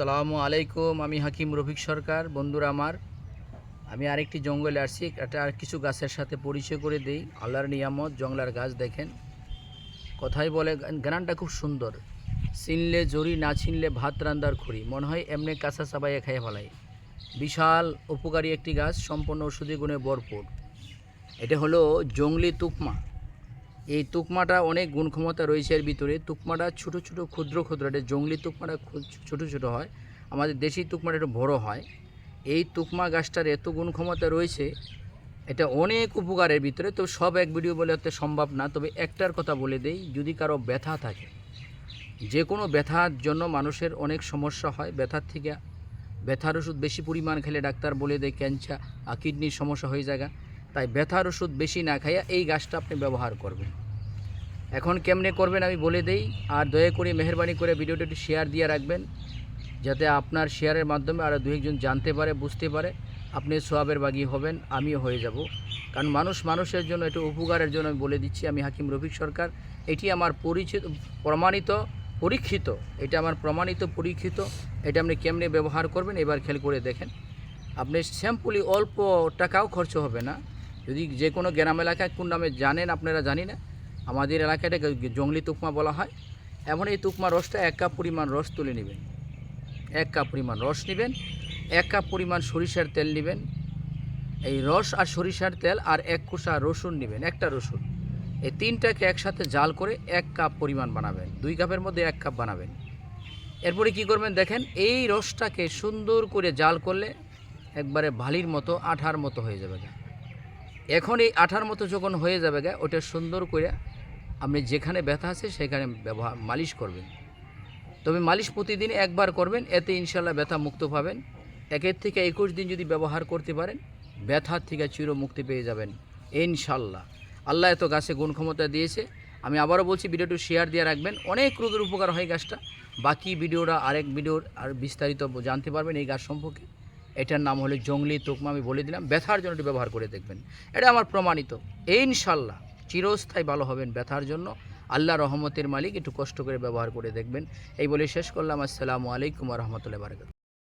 সালামু আলাইকুম, আমি হাকিম রফিক সরকার। বন্ধুরা আমার, আমি আরেকটি জঙ্গলে আসছি, একটা আর কিছু গাছের সাথে পরিচয় করে দিই। আল্লাহর নিয়ামত, জঙ্গলার গাছ দেখেন। কথাই বলে গানটা খুব সুন্দর। চিনলে জরি, না চিনলে ভাত রান্দার খুঁড়ি মনে হয় এমনি কাঁচা চাবাইয়ে খাইয়ে ফেলাই। বিশাল, উপকারী একটি গাছ, সম্পূর্ণ ওষুধি গুণে ভরপুর। এটা হলো জঙ্গলি তুকমা। এই তুকমাটা অনেক গুণ ক্ষমতা রয়েছে এর ভিতরে। তুকমাটা ছোট ছোট ক্ষুদ্র ক্ষুদ্র, এটা জঙ্গলি তুকমাটা ছোট ছোট হয়। আমাদের দেশি তুকমাটা একটু বড় হয়। এই তুকমা গাছটার এত গুণ ক্ষমতা রয়েছে, এটা অনেক উপকারের ভিতরে। তো সব এক ভিডিও বলে হতে সম্ভব না, তবে একটার কথা বলে দেই, যদি কারও ব্যথা থাকে যে কোনো ব্যথার জন্য মানুষের অনেক সমস্যা হয়। ব্যথার থেকে ব্যথার ওষুধ বেশি পরিমাণ খেলে ডাক্তার বলে দেয়, ক্যান্সার কিডনির সমস্যা হয়ে যায় তাই ব্যথার ওষুধ বেশি না খাইয়া এই গাছটা আপনি ব্যবহার করবেন। এখন কেমনে করবেন আমি বলে দেই, আর দয়া করে মেহরবানি করে ভিডিওটা একটু শেয়ার দিয়ে রাখবেন, যাতে আপনার শেয়ারের মাধ্যমে আরও দু একজন জানতে পারে, বুঝতে পারে, আপনি সোয়াবের বাগি হবেন, আমিও হয়ে যাব। কারণ মানুষ মানুষের জন্য একটু উপকারের জন্য আমি বলে দিচ্ছি, আমি হাকিম রফিক সরকার। এটি আমার পরিচিত, প্রমাণিত, পরীক্ষিত, এটা আমার প্রমাণিত, পরীক্ষিত, এটা আপনি কেমনে ব্যবহার করবেন, এবার খেয়াল করে দেখেন। আপনি স্যাম্পলি অল্প টাকাও খরচ হবে না। যদি যে কোনো গ্রাম এলাকায় কোন নামে জানেন, আপনারা জানি না। আমাদের এলাকায় এটাকে জঙ্গলি তুকমা বলা হয়। এমন এই তুকমা রসটা এক কাপ পরিমাণ রস তুলে নেবেন। এক কাপ পরিমাণ রস নেবেন, এক কাপ পরিমাণ সরিষার তেল নেবেন। এই রস আর সরিষার তেল আর এক কোষা রসুন নেবেন, একটা রসুন। এই তিনটাকে একসাথে জাল করে এক কাপ পরিমাণ বানাবেন, দুই কাপের মধ্যে এক কাপ বানাবেন। এরপরে কি করবেন দেখেন, এই রসটাকে সুন্দর করে জাল করলে একবারে ভালির মতো, আঠার মতো হয়ে যাবে। এখন এই আঠার মতো যখন হয়ে যাবে গা, ওটা সুন্দর করে আপনি যেখানে ব্যথা আছে, সেখানে ব্যবহার, মালিশ করবেন। তবে মালিশ প্রতিদিন একবার করবেন, এতে ইনশাল্লাহ ব্যথা মুক্ত পাবেন। একের থেকে একুশ দিন যদি ব্যবহার করতে পারেন, ব্যথার থেকে চির মুক্তি পেয়ে যাবেন ইনশাল্লাহ আল্লাহ এত গাছে গুণ ক্ষমতা দিয়েছে। আমি আবারও বলছি, ভিডিওটি শেয়ার দিয়ে রাখবেন। অনেক রোগের উপকার হয় গাছটা। বাকি ভিডিওটা, আরেক ভিডিওর আর বিস্তারিত জানতে পারবেন এই গাছ সম্পর্কে। এটার নাম হলো জঙ্গলি তোকমা, আমি বলে দিলাম। ব্যথার জন্য ব্যবহার করে দেখবেন। এটা আমার প্রমাণিত। ইনশাল্লাহ চিরস্থায়ী ভালো হবেন ব্যথার জন্য। আল্লাহ রহমতের মালিক, একটু কষ্ট করে ব্যবহার করে দেখবেন। এই বলে শেষ করলাম। আসসালামু আলাইকুম রহমতুল্লাহ বারকাত